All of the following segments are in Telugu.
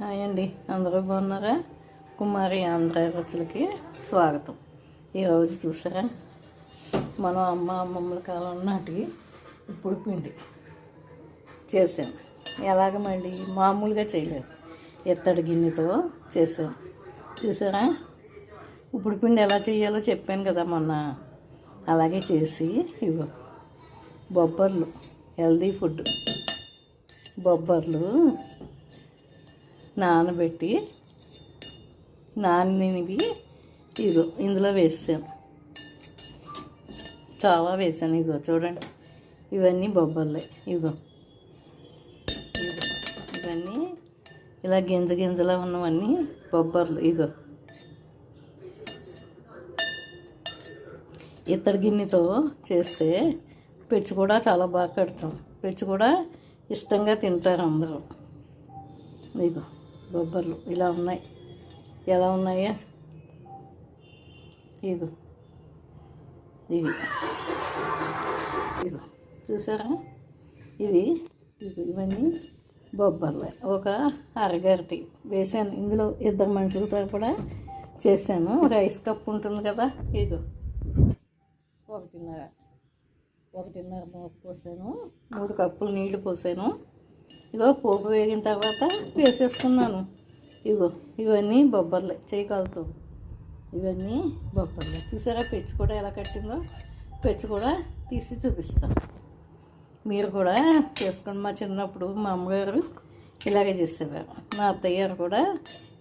హాయ్ అండి. అందరూ బాగున్నారా? కుమారి ఆంధ్ర రుచులకి స్వాగతం. ఈరోజు చూసారా? మనం అమ్మ అమ్మమ్మల కాలం నాటికి ఇప్పుడు పిండి చేసాం. ఎలాగమండి? మామూలుగా చేయలేదు. ఎత్తడి గిన్నెతో చేసాం. చూసారా? ఇప్పుడు పిండి ఎలా చేయాలో చెప్పాను కదా మొన్న. అలాగే చేసి ఇవ్వ బొబ్బర్లు హెల్దీ ఫుడ్. బొబ్బర్లు నానబెట్టి నానినవి ఇగో ఇందులో వేసాను చాలా వేసాను ఇగో చూడండి. ఇవన్నీ బొబ్బర్లే ఇగో ఇగో. ఇవన్నీ ఇలా గింజ గింజలా ఉన్నవన్నీ బొబ్బర్లు ఇగో. ఇత్తడి గిన్నెతో చేస్తే పెచ్చు కూడా చాలా బాగా కడతాం. పెచ్చు కూడా ఇష్టంగా తింటారు అందరూ. ఇగో. బొబ్బర్లు ఇలా ఉన్నాయి. ఎలా ఉన్నాయా? ఇగో ఇవి. ఇగో చూసారా? ఇవి. ఇవన్నీ బొబ్బర్లే. ఒక అరగరటి వేసాను. ఇందులో ఇద్దరు మనుషులు సరిపడా చేశాను. రైస్ కప్ ఉంటుంది కదా? ఇదో ఒకటిన్నర. ఒకటిన్నర నూక పోసాను. మూడు కప్పులు నీళ్ళు పోసాను. ఇగో పోపు వేగిన తర్వాత వేసేసుకున్నాను. ఇగో ఇవన్నీ బొబ్బర్లే చేయగలుగుతాం ఇవన్నీ బొబ్బర్లే. చూసారా పెచ్చు కూడా ఎలా కట్టిందో? పెచ్చు కూడా తీసి చూపిస్తాం. మీరు కూడా చేసుకోండి. మా చిన్నప్పుడు మా అమ్మగారు ఇలాగే చేసేవారు. మా అత్తయ్య గారు కూడా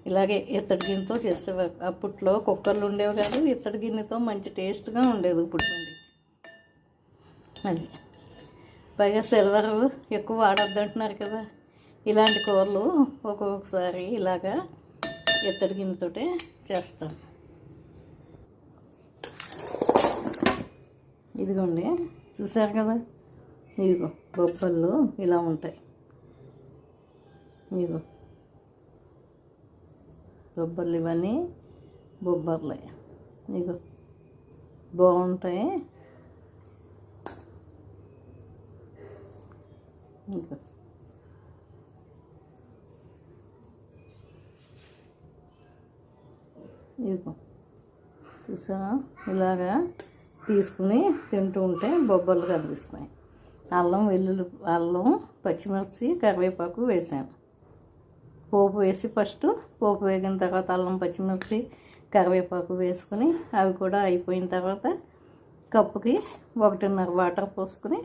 ఇలాగే ఇత్తడి గిన్నెతో చేసేవారు. అప్పట్లో కుక్కర్లు ఉండేవి కాదు ఇత్తడి గిన్నెతో మంచి టేస్ట్గా ఉండేది ఇప్పుడు మళ్ళీ. అది పైగా సిల్వర్ ఎక్కువ వాడద్దు అంటున్నారు కదా. ఇలాంటి కూరలు ఒక్కొక్కసారి ఇలాగా ఇత్తడి గిన్నెతోటే చేస్తాం. ఇదిగోండి చూసారు కదా? ఇదిగో బొబ్బళ్ళు ఇలా ఉంటాయి. ఇదిగో బొబ్బర్లు ఇవన్నీ బొబ్బర్లే. ఇగో బాగుంటాయి. ఇంకా ఇదిగో. చూసారా ఇలాగా తీసుకుని తింటూ ఉంటే బొబ్బర్లు కనిపిస్తున్నాయి. అల్లం వెల్లుల్లి అల్లం పచ్చిమిర్చి కరివేపాకు వేసాను. పోపు వేసి ఫస్ట్ పోపు వేగిన తర్వాత అల్లం పచ్చిమిర్చి కరివేపాకు వేసుకుని అవి కూడా అయిపోయిన తర్వాత కప్పుకి ఒకటిన్నర వాటర్ పోసుకుని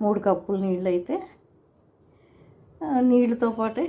మూడు కప్పులు నీళ్ళు అయితే నీళ్ళతో పాటే.